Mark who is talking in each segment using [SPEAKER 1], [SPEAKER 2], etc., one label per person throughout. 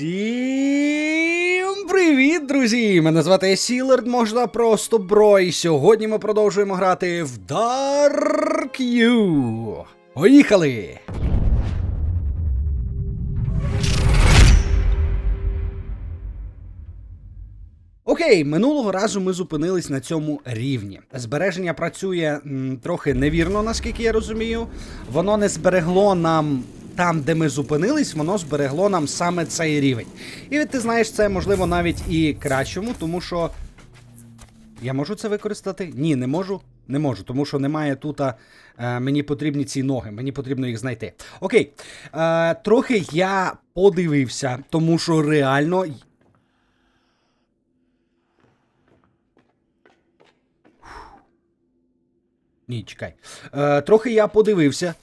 [SPEAKER 1] Усім привіт, друзі! Мене звати Сілерд, можна просто Бро, і сьогодні ми продовжуємо грати в Dark You. Поїхали! Окей, минулого разу ми зупинились на цьому рівні. Збереження працює м, трохи невірно, наскільки я розумію. Воно не зберегло нам там, де ми зупинились, воно зберегло нам саме цей рівень. І ти знаєш, це можливо навіть і кращому, тому що. Я можу це використати? Ні, не можу. Не можу, тому що немає тут. Е, мені потрібні ці ноги, мені потрібно їх знайти. Окей. Е, трохи я подивився, тому що реально Ні, чекай. Е, трохи я подивився.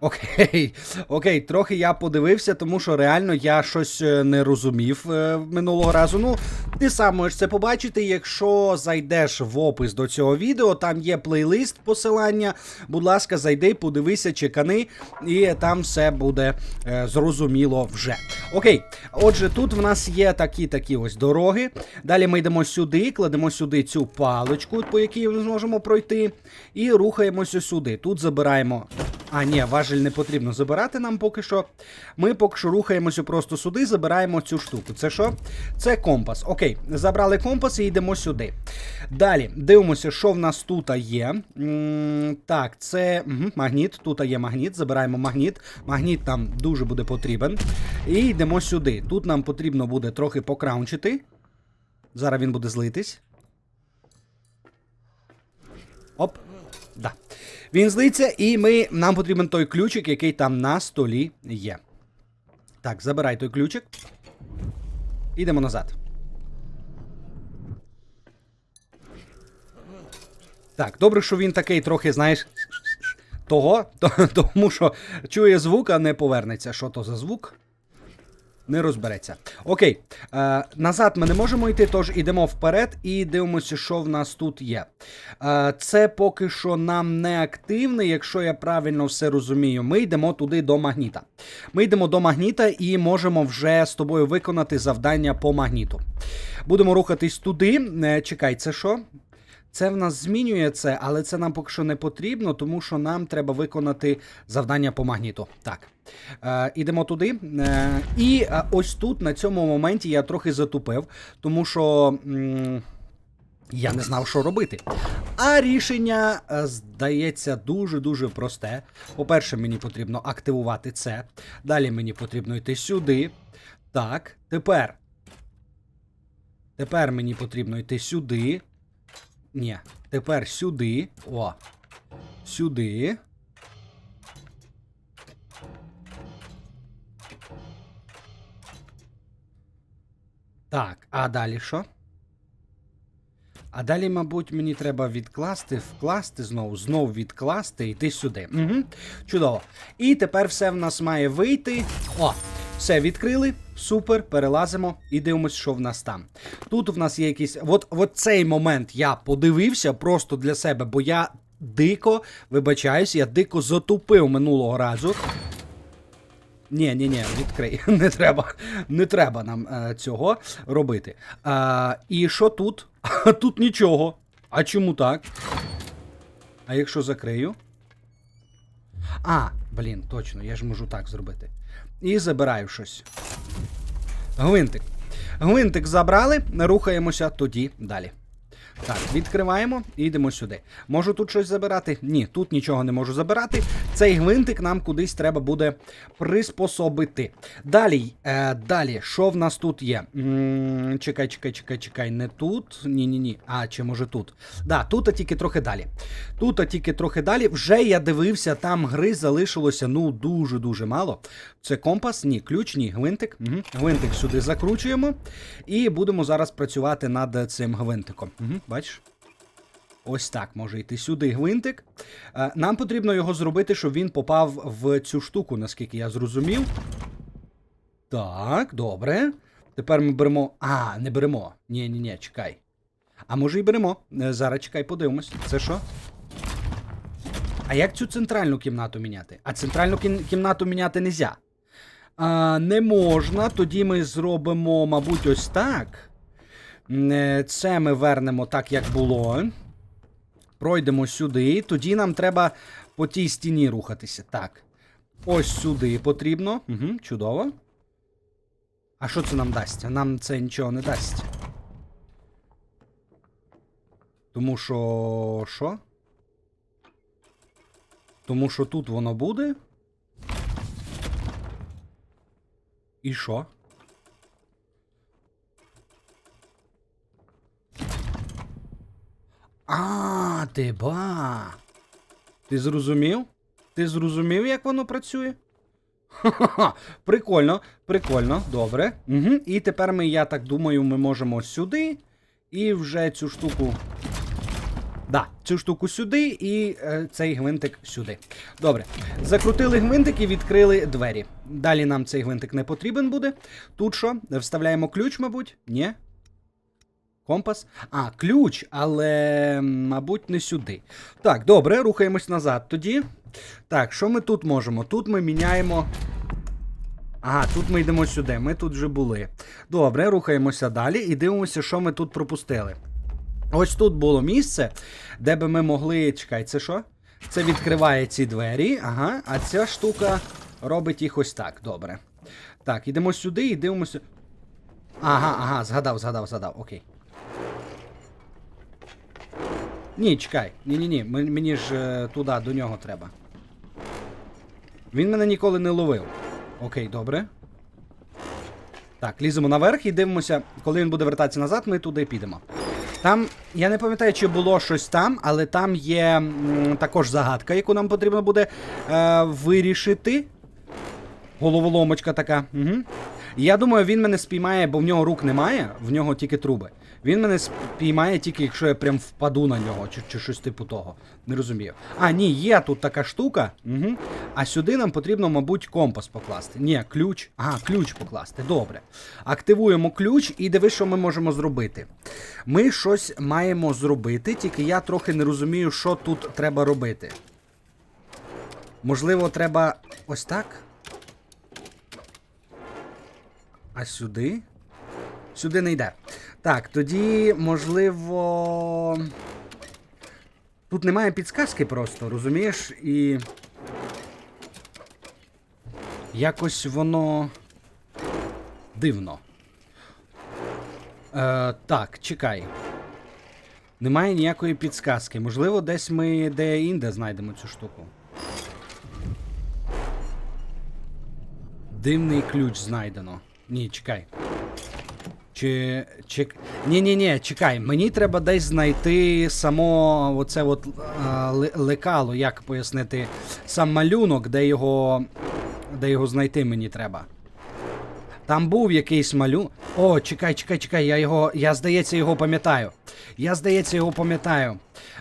[SPEAKER 1] Окей, окей, трохи я подивився, тому що реально я щось е, не розумів е, минулого разу. Ну, ти сам можеш це побачити, якщо зайдеш в опис до цього відео, там є плейлист посилання. Будь ласка, зайди, подивися, чекани, і там все буде е, зрозуміло вже. Окей, отже, тут в нас є такі такі ось дороги. Далі ми йдемо сюди, кладемо сюди цю паличку, по якій ми зможемо пройти, і рухаємося сюди. Тут забираємо. А, ні, важель не потрібно забирати нам поки що. Ми поки що рухаємося просто сюди, забираємо цю штуку. Це що? Це компас. Окей, забрали компас і йдемо сюди. Далі дивимося, що в нас тут є. Так, це угу, магніт. Тут є магніт. Забираємо магніт. Магніт нам дуже буде потрібен. І йдемо сюди. Тут нам потрібно буде трохи покраунчити. Зараз він буде злитись. Оп. Да. Він злиться, і ми, нам потрібен той ключик, який там на столі є. Так, забирай той ключик. Ідемо назад. Так, добре, що він такий трохи, знаєш. Того, тому що чує звук, а не повернеться. Що то за звук? Не розбереться. Окей, е, назад ми не можемо йти, тож ідемо вперед і дивимося, що в нас тут є. Е, це поки що нам не активне, якщо я правильно все розумію. Ми йдемо туди до магніта. Ми йдемо до магніта і можемо вже з тобою виконати завдання по магніту. Будемо рухатись туди. Е, чекай, це що? Це в нас змінює це, але це нам поки що не потрібно, тому що нам треба виконати завдання по магніту. Так. Е, ідемо туди. Е, і е, ось тут, на цьому моменті, я трохи затупив, тому що. М я не знав, що робити. А рішення, е, здається, дуже-дуже просте. По-перше, мені потрібно активувати це. Далі мені потрібно йти сюди. Так, тепер. Тепер мені потрібно йти сюди. Ні, тепер сюди. О. Сюди. Так, а далі що? А далі, мабуть, мені треба відкласти, вкласти знову, знову відкласти йти сюди. Угу. Чудово. І тепер все в нас має вийти. О! Все відкрили, супер, перелазимо і дивимося, що в нас там. Тут в нас є якийсь. От, от цей момент я подивився просто для себе, бо я дико, вибачаюсь, я дико затупив минулого разу. Ні, ні, ні, відкрий. Не треба не треба нам е, цього робити. А, І що тут? Тут нічого. А чому так? А якщо закрию? А, блін, точно, я ж можу так зробити. І забираю щось. Гвинтик. Гвинтик забрали, рухаємося тоді далі. Так, відкриваємо і йдемо сюди. Можу тут щось забирати? Ні, тут нічого не можу забирати. Цей гвинтик нам кудись треба буде приспособити. Далі, е, далі, що в нас тут є? М-м, чекай, чекай, чекай, чекай, не тут. Ні-ні ні. А, чи може тут? Да, тут а тільки трохи далі. Тут а тільки трохи далі. Вже я дивився, там гри залишилося ну дуже-дуже мало. Це компас, ні, ключ, ні, гвинтик. Угу. Гвинтик сюди закручуємо. І будемо зараз працювати над цим гвинтиком. Угу. Бачиш? Ось так може йти сюди гвинтик. Е, Нам потрібно його зробити, щоб він попав в цю штуку, наскільки я зрозумів. Так, добре. Тепер ми беремо. А, не беремо. ні ні ні чекай. А може і беремо. Е, Зараз чекай, подивимось. Це що? А як цю центральну кімнату міняти? А центральну кім- кімнату міняти не можна. Не можна. Тоді ми зробимо, мабуть, ось так. Е, Це ми вернемо так, як було. Пройдемо сюди. Тоді нам треба по тій стіні рухатися. Так. Ось сюди потрібно. Угу, чудово. А що це нам дасть? Нам це нічого не дасть. Тому що. Що? Тому що тут воно буде. І що? А, ти ба. Ти зрозумів? Ти зрозумів, як воно працює? Ха-ха-ха. Прикольно, прикольно, добре. Угу. І тепер ми, я так думаю, ми можемо сюди. І вже цю штуку. Да, цю штуку сюди і е, цей гвинтик сюди. Добре. Закрутили гвинтик і відкрили двері. Далі нам цей гвинтик не потрібен буде. Тут що? Вставляємо ключ, мабуть? Ні? Компас? А, ключ, але, мабуть, не сюди. Так, добре, рухаємось назад тоді. Так, що ми тут можемо? Тут ми міняємо. Ага, тут ми йдемо сюди. Ми тут вже були. Добре, рухаємося далі і дивимося, що ми тут пропустили. Ось тут було місце, де би ми могли. Чекай, це що? Це відкриває ці двері, ага, а ця штука робить їх ось так. Добре. Так, ідемо сюди і дивимося. Ага, ага, згадав, згадав, згадав, окей. Ні, чекай. Ні-ні-ні, мені ж е, туди, до нього треба. Він мене ніколи не ловив. Окей, добре. Так, ліземо наверх і дивимося, коли він буде вертатися назад, ми туди підемо. Там, я не пам'ятаю, чи було щось там, але там є м, також загадка, яку нам потрібно буде е, вирішити. Головоломочка така. Угу. Я думаю, він мене спіймає, бо в нього рук немає, в нього тільки труби. Він мене спіймає тільки, якщо я прям впаду на нього, чи, чи щось типу того. Не розумію. А, ні, є тут така штука. Угу. А сюди нам потрібно, мабуть, компас покласти. Ні, ключ. Ага, ключ покласти. Добре. Активуємо ключ і диви, що ми можемо зробити. Ми щось маємо зробити, тільки я трохи не розумію, що тут треба робити. Можливо, треба ось так? А сюди? Сюди не йде. Так, тоді, можливо. Тут немає підсказки просто, розумієш? І. Якось воно. Дивно. Е, так, чекай. Немає ніякої підсказки. Можливо, десь ми де інде знайдемо цю штуку. Дивний ключ знайдено. Ні, чекай. Чи. чи... Ні, ні, ні, чекай. Мені треба десь знайти само оце от а, лекало, як пояснити, сам малюнок, де його. Де його знайти мені треба. Там був якийсь малю. О, чекай, чекай, чекай, я його. Я, здається, його пам'ятаю. Я, здається, його пам'ятаю.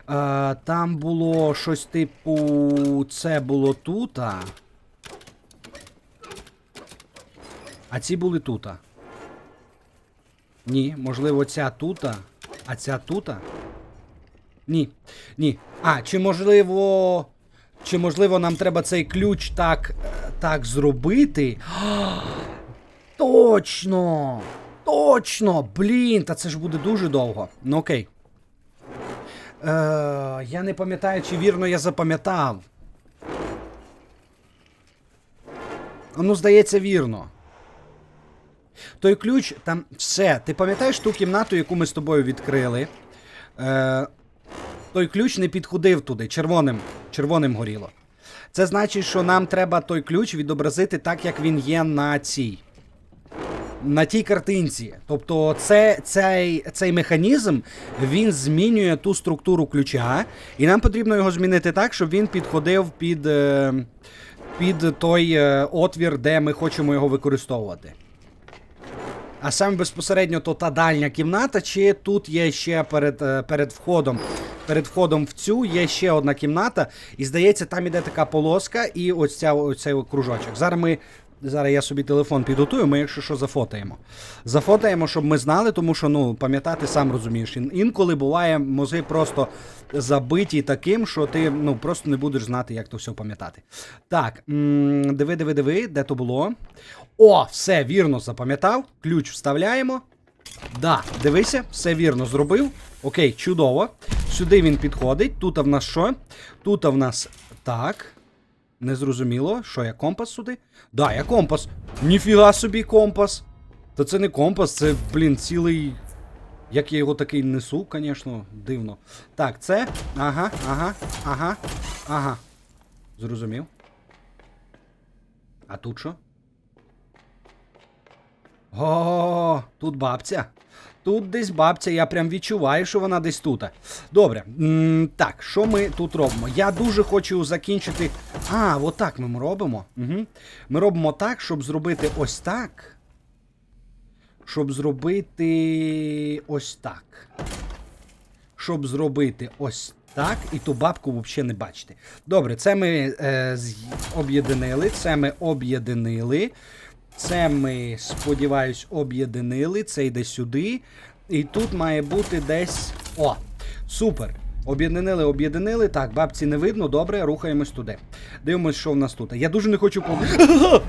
[SPEAKER 1] Е, там було щось типу. Це було тут. А, а ці були тут. Ні, можливо, ця тута, а ця тута? Ні. Ні. А, чи можливо. Чи можливо нам треба цей ключ так. так зробити? Точно! Точно! Блін, та це ж буде дуже довго. Ну окей. Е, я не пам'ятаю, чи вірно я запам'ятав. Ну, здається, вірно. Той ключ, там все. Ти пам'ятаєш ту кімнату, яку ми з тобою відкрили? Е, той ключ не підходив туди, червоним, червоним горіло. Це значить, що нам треба той ключ відобразити так, як він є на цій. На тій картинці. Тобто, це, цей, цей механізм він змінює ту структуру ключа, і нам потрібно його змінити так, щоб він підходив під, е, під той е, отвір, де ми хочемо його використовувати. А саме безпосередньо то та дальня кімната, чи тут є ще перед, е, перед входом. Перед входом в цю є ще одна кімната, і здається, там іде така полоска і ось ця, ось кружочок. Зараз ми Зараз я собі телефон підготую, ми, якщо що, зафотаємо. Зафотаємо, щоб ми знали, тому що, ну, пам'ятати, сам розумієш. Інколи буває мози просто забиті таким, що ти ну, просто не будеш знати, як то все пам'ятати. Так, диви, диви, диви, де то було. О, все вірно запам'ятав. Ключ вставляємо. Да, дивися, все вірно зробив. Окей, чудово. Сюди він підходить. Тут в нас що? Тут в нас так. Незрозуміло, що я компас сюди? Да, я компас. Ніфіга собі компас. Та це не компас, це, блін, цілий. Як я його такий несу, звісно, дивно. Так, це. Ага, ага, ага, ага. Зрозумів. А тут що? О, тут бабця. Тут десь бабця, я прям відчуваю, що вона десь тут. Добре. М, так, що ми тут робимо? Я дуже хочу закінчити. А, отак ми робимо. Угу. Ми робимо так, щоб зробити ось так. Щоб зробити ось так. Щоб зробити ось так, і ту бабку взагалі не бачити. Добре, це ми е, об'єднили. Це ми об'єднили. Це ми, сподіваюсь, об'єднили. Це йде сюди. І тут має бути десь. О! Супер! Об'єднили, об'єднали. Так, бабці не видно. Добре, рухаємось туди. Дивимось, що в нас тут. Я дуже не хочу по.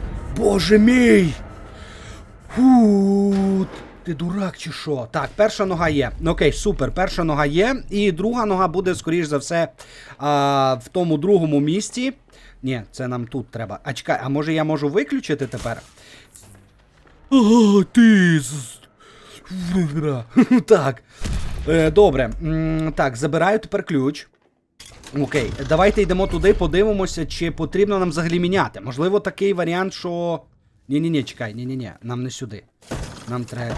[SPEAKER 1] Боже мій! Фу, ти дурак чи що? Так, перша нога є. Окей, супер, перша нога є. І друга нога буде, скоріш за все, а, в тому другому місці. Ні, це нам тут треба. А чекай, а може я можу виключити тепер? О, ти. Так. Е, добре. Так, забираю тепер ключ. Окей, давайте йдемо туди, подивимося, чи потрібно нам взагалі міняти. Можливо, такий варіант, що. Ні-ні-ні, чекай, ні-ні-ні, нам не сюди. Нам треба.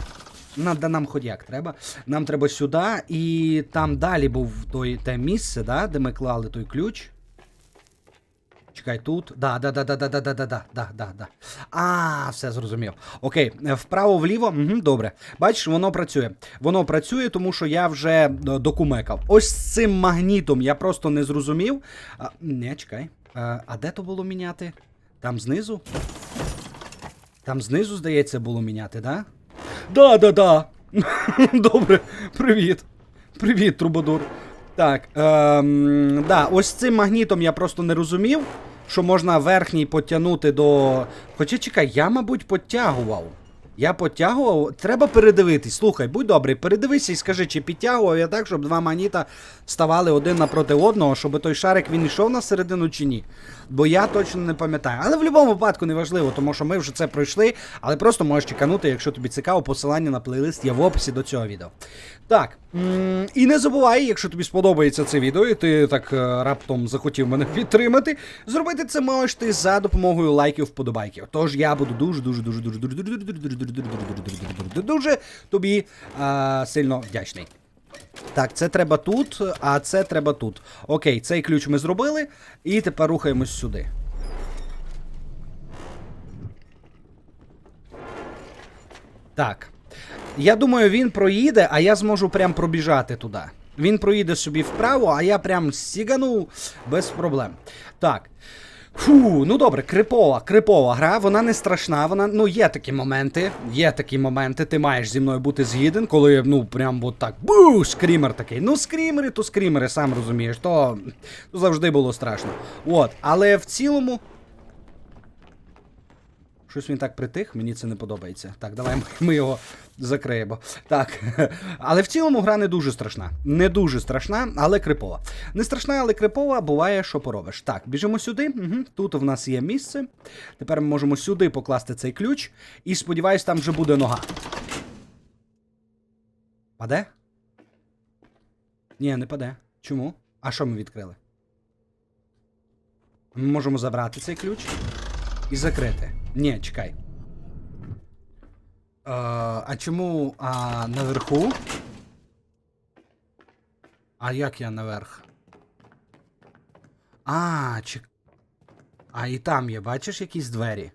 [SPEAKER 1] На, да нам хоч як треба. Нам треба сюди, і там далі був той, те місце, да, де ми клали той ключ. Чекай, тут. Да, да, да, да, да, да, да, да, да, да, да, да. А, все зрозумів. Окей, е, вправо, вліво. Угу, добре. Бачиш, воно працює. Воно працює, тому що я вже е, докумекав. Ось з цим магнітом я просто не зрозумів. А, не, чекай. А, а де то було міняти? Там знизу? Там знизу, здається, було міняти, да? Да, да, да. Добре, привіт. Привіт, Трубадур. Так, ем, да, ось цим магнітом я просто не розумів, що можна верхній потягнути до. Хоча чекай, я, мабуть, підтягував. Я підтягував. Треба передивитись. Слухай, будь добрий, передивися і скажи, чи підтягував я так, щоб два магніта ставали один напроти одного, щоб той шарик він йшов на середину чи ні. Бо я точно не пам'ятаю. Але в будь-якому випадку не важливо, тому що ми вже це пройшли. Але просто можеш чеканути, якщо тобі цікаво, посилання на плейлист є в описі до цього відео. Так. І не забувай, якщо тобі сподобається це відео, і ти так е, раптом захотів мене підтримати, зробити це можеш ти за допомогою лайків вподобайків. Тож я буду дуже дуже дуже дуже дуже дуже дуже дуже дуже тобі а, сильно вдячний. Так, це треба тут, а це треба тут. Окей, цей ключ ми зробили, і тепер рухаємось сюди. Так. Я думаю, він проїде, а я зможу прям пробіжати туди. Він проїде собі вправо, а я прям сігану без проблем. Так. Фу, ну добре, крипова, крипова гра, вона не страшна, вона, ну, є такі моменти, є такі моменти, ти маєш зі мною бути згіден, коли, ну, прям от так, бу, скрімер такий. Ну, скрімери, то скрімери, сам розумієш, то, завжди було страшно. От, але в цілому. Щось він так притих, мені це не подобається. Так, давай ми, його закриємо. Так. Але в цілому гра не дуже страшна. Не дуже страшна, але крипова. Не страшна, але крипова, буває, що поробиш. Так, біжимо сюди. Угу. Тут в нас є місце. Тепер ми можемо сюди покласти цей ключ. І сподіваюсь, там вже буде нога. Паде? Ні, не паде. Чому? А що ми відкрили? Ми можемо забрати цей ключ і закрити. Ні, чекай. Е, а чому а, наверху? А як я наверх? А, чек... А і там є, бачиш якісь двері?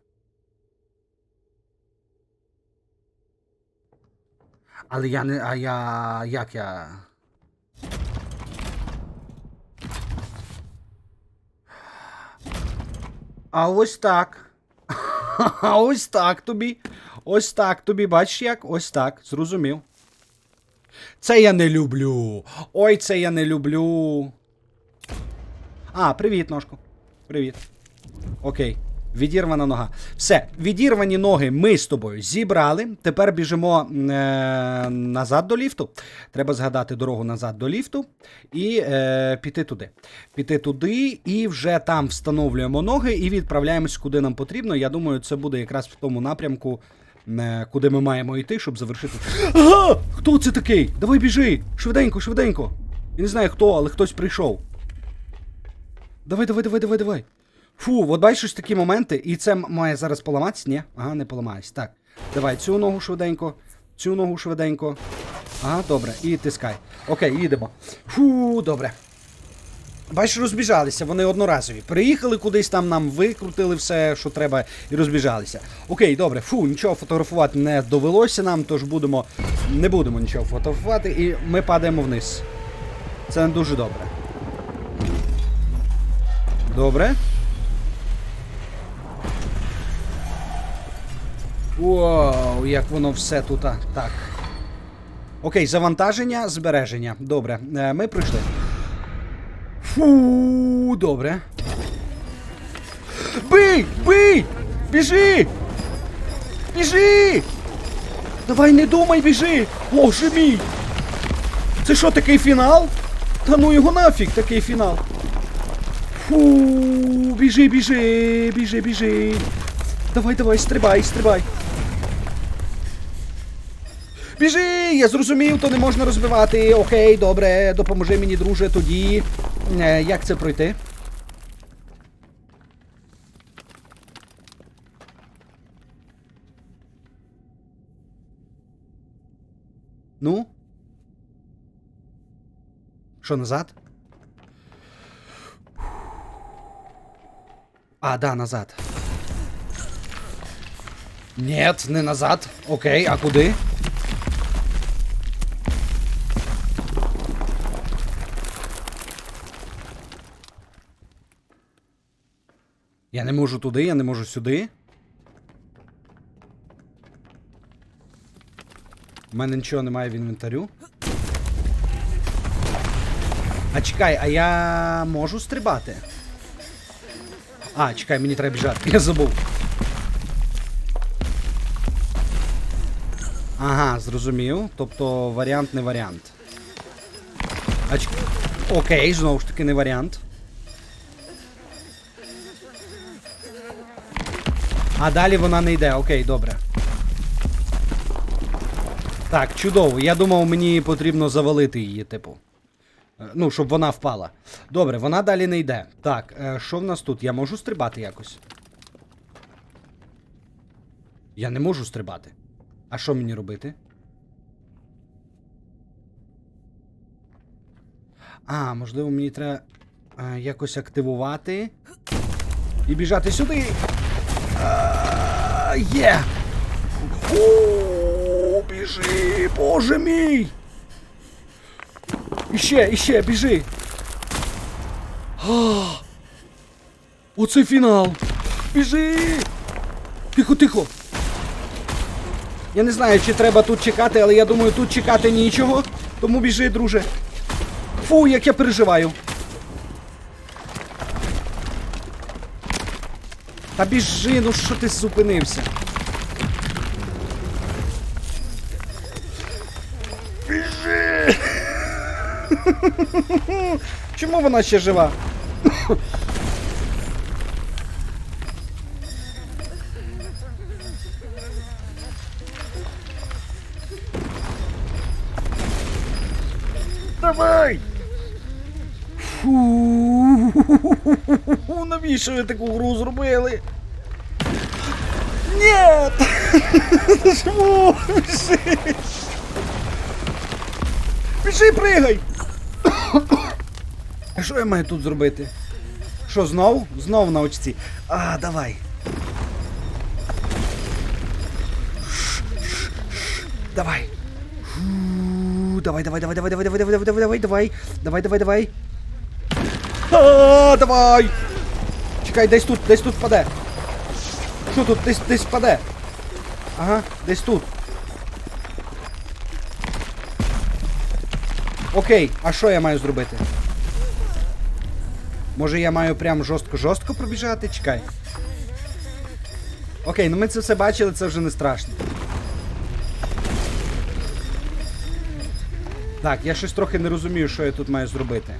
[SPEAKER 1] Але я не. А я. як я. А ось так. Ха-ха, ось так тобі. Ось так тобі, бачиш як? Ось так, зрозумів. Це я не люблю. Ой, це я не люблю. А, привіт, ножку. Привіт. Окей. Відірвана нога. Все, відірвані ноги ми з тобою зібрали. Тепер біжимо е- назад до ліфту. Треба згадати дорогу назад до ліфту і е- піти туди. Піти туди і вже там встановлюємо ноги і відправляємось куди нам потрібно. Я думаю, це буде якраз в тому напрямку, е- куди ми маємо йти, щоб завершити. Ага! Хто це такий? Давай біжи! Швиденько, швиденько. Я не знаю хто, але хтось прийшов. Давай, давай, давай, давай, давай. Фу, от бачиш такі моменти, і це має зараз поламатися? Ні? Ага, не поламаюсь. Так. Давай, цю ногу швиденько, цю ногу швиденько. Ага, добре, і тискай. Окей, їдемо. Фу, добре. Бачиш, розбіжалися, вони одноразові. Приїхали кудись там, нам викрутили все, що треба, і розбіжалися. Окей, добре, фу, нічого фотографувати не довелося нам, тож будемо. Не будемо нічого фотографувати, і ми падаємо вниз. Це не дуже добре. Добре. Вау, як воно все тут. Так. Окей, завантаження, збереження. Добре, е, ми прийшли. Фу, добре. Бий! Бий! Біжи! Біжи! Давай не думай, біжи! Боже мій! Це що, такий фінал? Та ну його нафіг, такий фінал. Фу, біжи, біжи, біжи, біжи. Давай, давай, стрибай, стрибай. Біжи! Я зрозумів, то не можна розбивати. Окей, добре, допоможи мені, друже, тоді. Е, як це пройти? Ну? Що, назад? А, да, назад. Нет, не назад. Окей, а куди? Я не можу туди, я не можу сюди. У мене нічого немає в інвентарю. А чекай, а я можу стрибати? А, чекай, мені треба біжати. Я забув. Ага, зрозумів. Тобто варіант не варіант. А чекай. Окей, знову ж таки не варіант. А далі вона не йде, окей, добре. Так, чудово. Я думав, мені потрібно завалити її, типу. Е, Ну, щоб вона впала. Добре, вона далі не йде. Так, е, що в нас тут? Я можу стрибати якось? Я не можу стрибати. А що мені робити? А, можливо, мені треба е, якось активувати. І біжати сюди. Є! О, біжи, боже мій! Іще, іще, біжи! А, Оце фінал! Біжи! Тихо, тихо! Я не знаю, чи треба тут чекати, але я думаю, тут чекати нічого. Тому біжи, друже. Фу, як я переживаю. Та біжи, ну що ти зупинився? Біжи! Чому вона ще жива? Навіщо ви таку гру зробили? Нет! Чому? Біжи! Біжи, пригай! А що я маю тут зробити? Що, знов? Знов на очці. А, давай. Давай. Давай, давай, давай, давай, давай, давай, давай, давай, давай, давай, давай, давай, давай. А, давай! Чекай, десь тут, десь тут впаде. Що тут? Десь десь впаде. Ага, десь тут. Окей, а що я маю зробити? Може я маю прям жорстко-жорстко пробіжати? Чекай. Окей, ну ми це все бачили, це вже не страшно. Так, я щось трохи не розумію, що я тут маю зробити.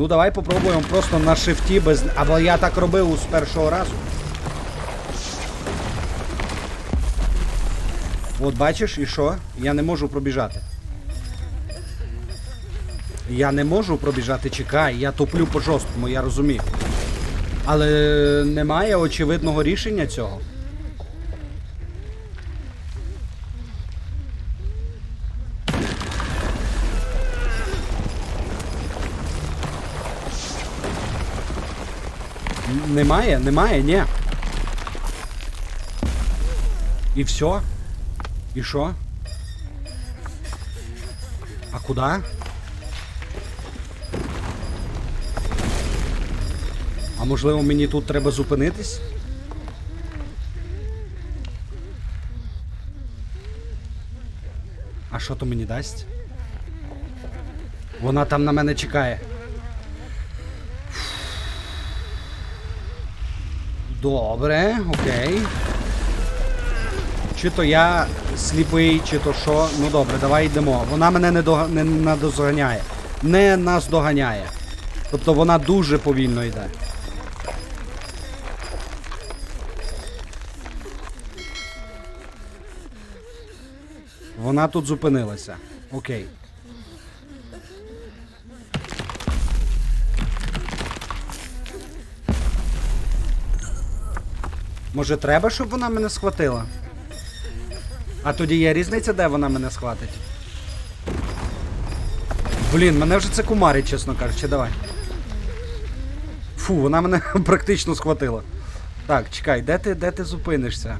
[SPEAKER 1] Ну, давай попробуємо просто на шифті без. Або я так робив з першого разу. От бачиш, і що? Я не можу пробіжати. Я не можу пробіжати, чекай, я туплю по жорсткому, я розумію. Але немає очевидного рішення цього. Немає, немає, ні. І все? І що? А куди? А можливо мені тут треба зупинитись? А що то мені дасть? Вона там на мене чекає. Добре, окей. Чи то я сліпий, чи то що. Ну добре, давай йдемо. Вона мене не, дога... не надозганяє. Не нас доганяє. Тобто вона дуже повільно йде. Вона тут зупинилася. Окей. Може треба, щоб вона мене схватила? А тоді є різниця, де вона мене схватить? Блін, мене вже це кумарить, чесно кажучи, давай. Фу, вона мене практично схватила. Так, чекай, де ти, де ти зупинишся?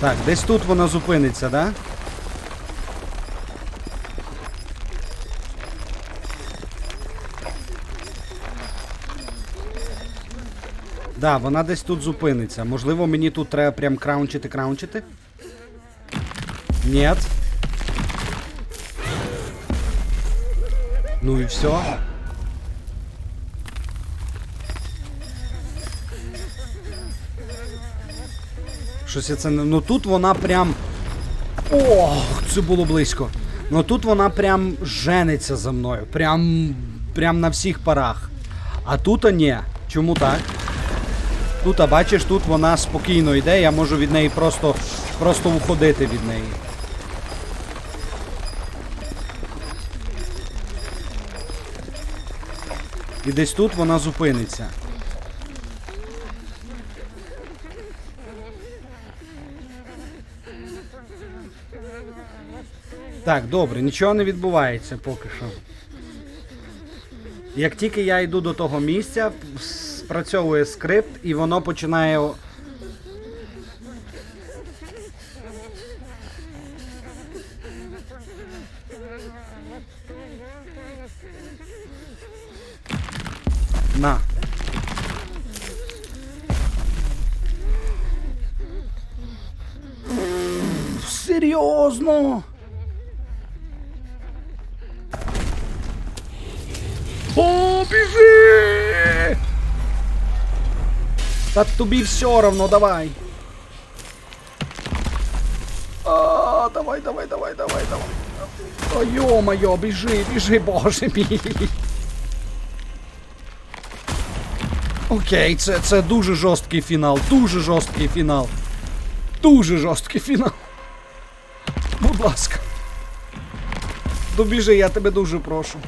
[SPEAKER 1] Так, десь тут вона зупиниться, да? Да, вона десь тут зупиниться. Можливо, мені тут треба прям краунчити, краунчити? Нет. Ну і все. Щось я це не. Ну тут вона прям. Ох, це було близько. Ну тут вона прям жениться за мною. Прям. Прям на всіх парах. А тут а ні. Чому так? Тут, а бачиш, тут вона спокійно йде, я можу від неї просто. просто уходити від неї. І десь тут вона зупиниться. Так, добре, нічого не відбувається поки що. Як тільки я йду до того місця, спрацьовує скрипт і воно починає. о- На. Серйозно? О, біжи! Та тобі все равно, давай. А, давай, давай, давай, давай, давай. О, ё-моё, біжи, біжи, боже мій. Окей, це, це дуже жорсткий фінал, дуже жорсткий фінал. Дуже жорсткий фінал. Будь ласка. Добіжи, я тебе дуже прошу.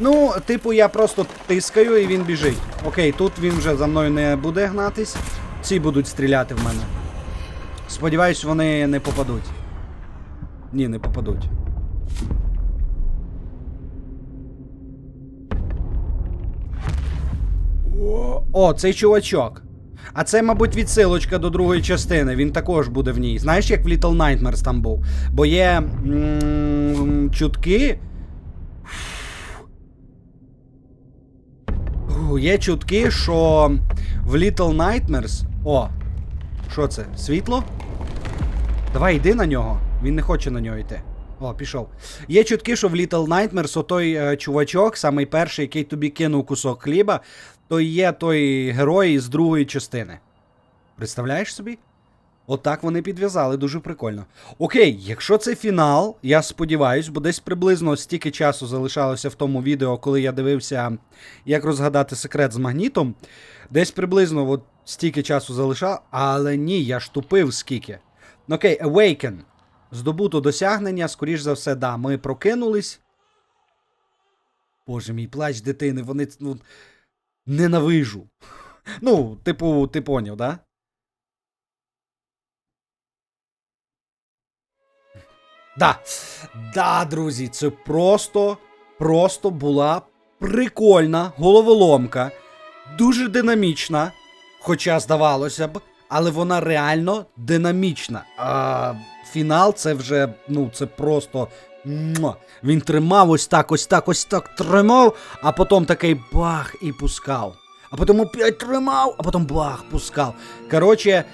[SPEAKER 1] Ну, типу, я просто тискаю і він біжить. Окей, тут він вже за мною не буде гнатись. Ці будуть стріляти в мене. Сподіваюсь, вони не попадуть. Ні, не попадуть. О, цей чувачок. А це, мабуть, відсилочка до другої частини. Він також буде в ній. Знаєш, як в Little Nightmares там був? Бо є м- чутки, Є чутки, що в Little Nightmares. О, що це? Світло? Давай йди на нього. Він не хоче на нього йти. О, пішов. Є чутки, що в Little Nightmares отой е, чувачок, самий перший, який тобі кинув кусок хліба, то є той герой з другої частини. Представляєш собі? Отак вони підв'язали, дуже прикольно. Окей, якщо це фінал, я сподіваюсь, бо десь приблизно стільки часу залишалося в тому відео, коли я дивився, як розгадати секрет з магнітом. Десь приблизно от стільки часу залишав, але ні, я ж тупив скільки. Окей, Awaken. Здобуто досягнення, скоріш за все, да, ми прокинулись. Боже мій плач дитини, вони ну, ненавижу. Ну, типу, ти поняв, да? Да. Да, друзі, це просто, просто була прикольна головоломка, дуже динамічна, хоча здавалося б, але вона реально динамічна. А фінал це вже, ну, це просто. Він тримав ось так, ось так, ось так тримав, а потім такий бах і пускав. А потім опять тримав, а потім бах, пускав. Коротше,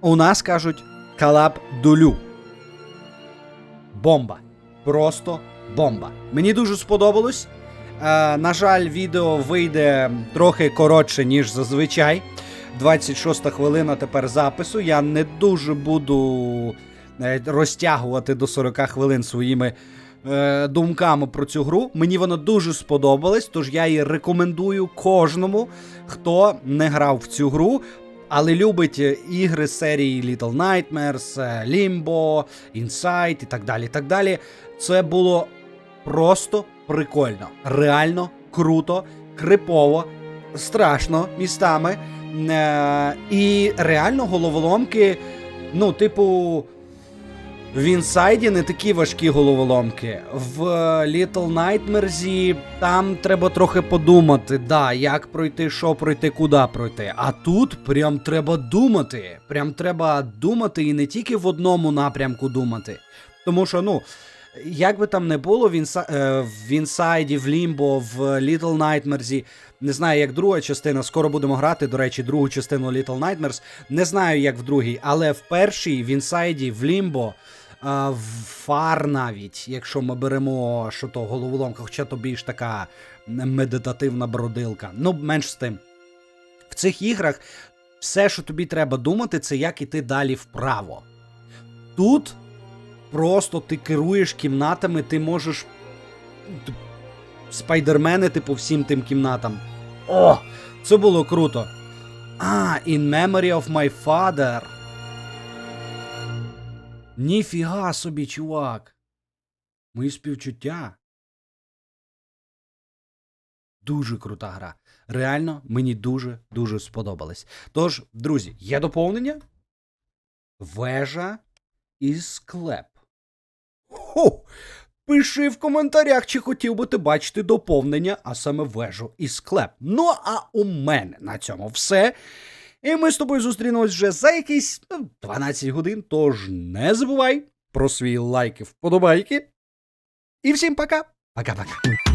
[SPEAKER 1] у нас кажуть калаб дулю. Бомба. Просто бомба. Мені дуже сподобалось. Е, на жаль, відео вийде трохи коротше, ніж зазвичай. 26 хвилина тепер запису. Я не дуже буду е, розтягувати до 40 хвилин своїми е, думками про цю гру. Мені вона дуже сподобалась, тож я її рекомендую кожному, хто не грав в цю гру. Але любить е, ігри серії Little Nightmares, е, Limbo, Inside і так далі. і так далі. Це було просто прикольно. Реально круто, крипово, страшно містами. Е, і реально головоломки, ну, типу. В інсайді не такі важкі головоломки. В Little Nightmares там треба трохи подумати, да, як пройти, що пройти, куди пройти. А тут прям треба думати. Прям треба думати і не тільки в одному напрямку думати. Тому що, ну, як би там не було, в, інса... е, в інсайді, в Лімбо, в Little Nightmares, не знаю, як друга частина, скоро будемо грати, до речі, другу частину Little Nightmares. Не знаю, як в другій, але в першій, в інсайді, в Лімбо. Фар навіть, якщо ми беремо що то головоломка, хоча то більш така медитативна бродилка. Ну, менш з тим. В цих іграх все, що тобі треба думати, це як іти далі вправо. Тут просто ти керуєш кімнатами, ти можеш спайдерменити по всім тим кімнатам. О! Це було круто. А, In Memory of My Father. Ніфіга собі, чувак. Мої співчуття. Дуже крута гра. Реально, мені дуже-дуже сподобалось. Тож, друзі, є доповнення? Вежа і склеп. Хо! Пиши в коментарях, чи хотів би ти бачити доповнення, а саме вежу і склеп. Ну, а у мене на цьому все. І ми з тобою зустрінемось вже за якісь ну, 12 годин. Тож не забувай про свій лайк і вподобайки. І всім пока. Пока-пока.